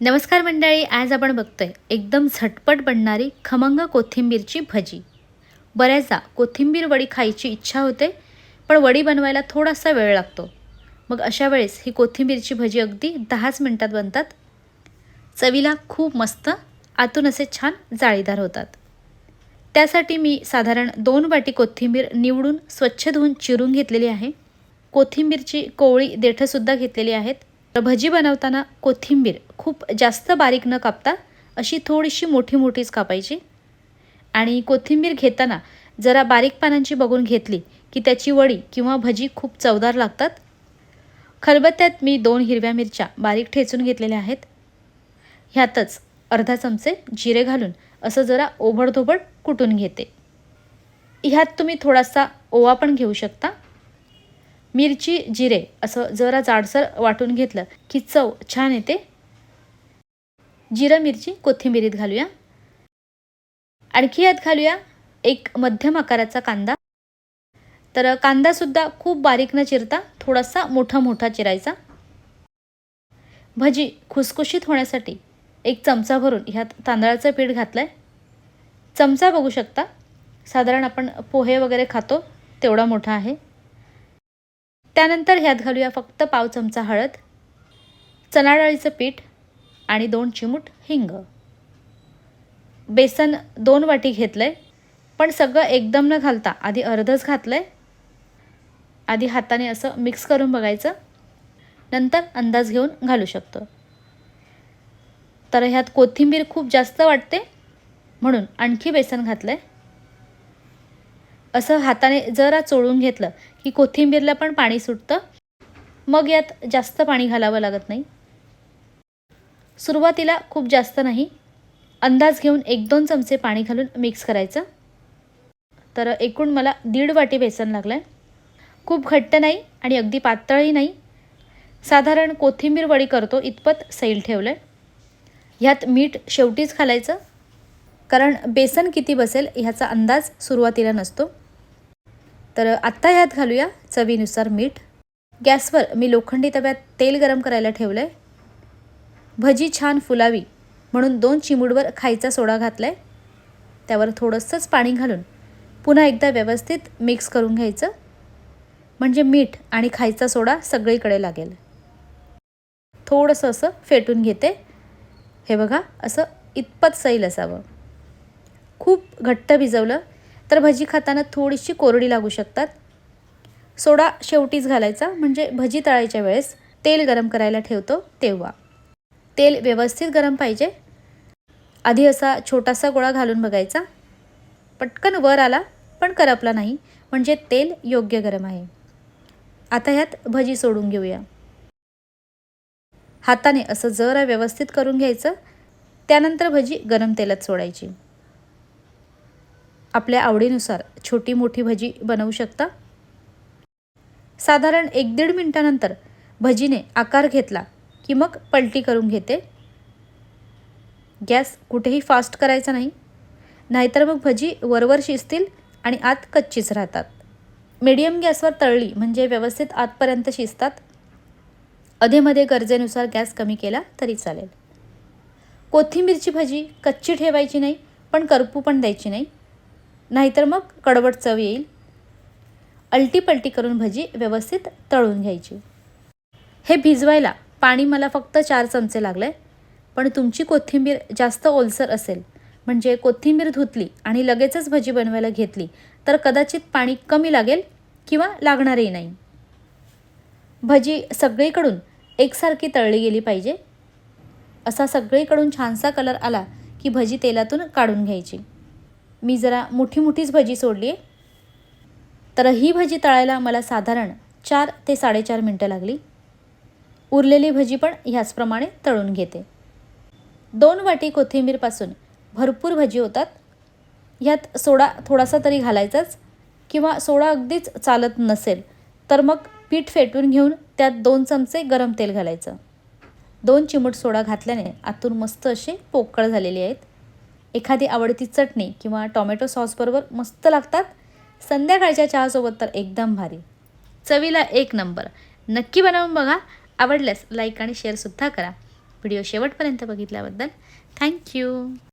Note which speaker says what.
Speaker 1: नमस्कार मंडळी आज आपण बघतोय एकदम झटपट बनणारी खमंग कोथिंबीरची भजी. बऱ्याचदा कोथिंबीर वडी खायची इच्छा होते पण वडी बनवायला थोडासा वेळ लागतो. मग अशा वेळेस ही कोथिंबीरची भजी अगदी दहाच मिनटात बनतात. चवीला खूप मस्त आतून असे छान जाळीदार होतात. त्यासाठी मी साधारण दोन वाटी कोथिंबीर निवडून स्वच्छ धुवून चिरून घेतलेली आहे. कोथिंबीरची कोवळी देठंसुद्धा घेतलेली आहेत. भजी बनवताना कोथिंबीर खूप जास्त बारीक न कापता अशी थोडीशी मोठी मोठीच कापायची. आणि कोथिंबीर घेताना जरा बारीक पानांची बघून घेतली की त्याची वडी किंवा भजी खूप चवदार लागतात. खलबत्त्यात मी दोन हिरव्या मिरच्या बारीक ठेचून घेतलेल्या आहेत. ह्यातच अर्धा चमचे जिरे घालून असं जरा ओबडधोबड कुटून घेते. ह्यात तुम्ही थोडासा ओवा पण घेऊ शकता. मिरची जिरे असं जरा जाडसर वाटून घेतलं की चव छान येते. जिरं मिरची कोथिंबिरीत घालूया. आणखी यात घालूया एक मध्यम आकाराचा कांदा. तर कांदासुद्धा खूप बारीक न चिरता थोडासा मोठा मोठा चिरायचा. भजी खुसखुशीत होण्यासाठी एक चमचा भरून ह्यात तांदळाचं पीठ घातलं आहे चमचा बघू शकता. साधारण आपण पोहे वगैरे खातो तेवढा मोठा आहे. त्यानंतर ह्यात घालूया फक्त पाव चमचा हळद चणाडाळीचं पीठ आणि दोन चिमूट हिंग. बेसन दोन वाटी घेतलं आहे पण सगळं एकदम न घालता आधी अर्धच घातलं आहे आधी हाताने असं मिक्स करून बघायचं. नंतर अंदाज घेऊन घालू शकतो. तर ह्यात कोथिंबीर खूप जास्त वाटते म्हणून आणखी बेसन घातलं आहे असं हाताने जरा चोळून घेतलं की कोथिंबीरला पण पाणी सुटतं. मग यात जास्त पाणी घालावं लागत नाही. सुरुवातीला खूप जास्त नाही. अंदाज घेऊन एक दोन चमचे पाणी घालून मिक्स करायचं. तर एकूण मला दीड वाटी बेसन लागलं आहे खूप घट्ट नाही आणि अगदी पातळही नाही. साधारण कोथिंबीर वडी करतो इतपत सैल ठेवलं आहे ह्यात मीठ शेवटीच घालायचं. कारण बेसन किती बसेल ह्याचा अंदाज सुरुवातीला नसतो. तर आत्ता ह्यात घालूया चवीनुसार मीठ. गॅसवर मी लोखंडी तव्यात तेल गरम करायला ठेवलं आहे भजी छान फुलावी म्हणून दोन चिमूडवर खायचा सोडा घातला आहे त्यावर थोडंसंच पाणी घालून पुन्हा एकदा व्यवस्थित मिक्स करून घ्यायचं. म्हणजे मीठ आणि खायचा सोडा सगळीकडे लागेल. थोडंसं असं फेटून घेते. हे बघा असं इतपत सैल असावं. खूप घट्ट भिजवलं तर भजी खाताना थोडीशी कोरडी लागू शकतात. सोडा शेवटीच घालायचा म्हणजे भजी तळायच्या वेळेस तेल गरम करायला ठेवतो तेव्हा. तेल व्यवस्थित गरम पाहिजे. आधी असा छोटासा गोळा घालून बघायचा. पटकन वर आला पण करपला नाही म्हणजे तेल योग्य गरम आहे. आता ह्यात भजी सोडून घेऊया. हाताने असं जरा व्यवस्थित करून घ्यायचं त्यानंतर भजी गरम तेलात सोडायची. आपल्या आवडीनुसार छोटी मोठी भजी बनवू शकता? साधारण एक दीड मिनटानंतर भजीने आकार घेतला की मग पलटी करून घेते. गॅस कुठेही फास्ट करायचा नाही. नाहीतर मग भजी वरवर शिजतील आणि आत कच्चीच राहतात. मीडियम गॅसवर तळली म्हणजे व्यवस्थित आतपर्यंत शिजतात. अधेमध्ये गरजेनुसार गॅस कमी केला तरी चालेल. कोथिंबीरची भजी कच्ची ठेवायची नाही पण करपू पण द्यायची नाही. नाहीतर मग कडवट चव येईल. अलटीपलटी करून भजी व्यवस्थित तळून घ्यायची. हे भिजवायला पाणी मला फक्त चार चमचे लागले. पण तुमची कोथिंबीर जास्त ओलसर असेल. म्हणजे कोथिंबीर धुतली आणि लगेचच भजी बनवायला घेतली तर कदाचित पाणी कमी लागेल किंवा लागणारही नाही. भजी सगळीकडून एकसारखी तळली गेली पाहिजे. असा सगळीकडून छानसा कलर आला की भजी तेलातून काढून घ्यायची. मी जरा मोठी मोठीच भजी सोडली. आहे तर ही भजी तळायला मला साधारण चार ते साडेचार मिनटं लागली. उरलेली भजी पण ह्याचप्रमाणे तळून घेते. दोन वाटी कोथिंबीरपासून भरपूर भजी होतात. ह्यात सोडा थोडासा तरी घालायचाच किंवा सोडा अगदीच चालत नसेल तर मग पीठ फेटून घेऊन त्यात दोन चमचे गरम तेल घालायचं. दोन चिमूट सोडा घातल्याने आतून मस्त असे पोकळ झालेली आहेत. एखादी आवडती चटणी किंवा टॉमॅटो सॉसबरोबर मस्त लागतात संध्याकाळच्या चहासोबत तर एकदम भारी. चवीला एक नंबर. नक्की बनवून बघा. आवडल्यास लाईक आणि शेअरसुद्धा करा. व्हिडिओ शेवटपर्यंत बघितल्याबद्दल थँक्यू.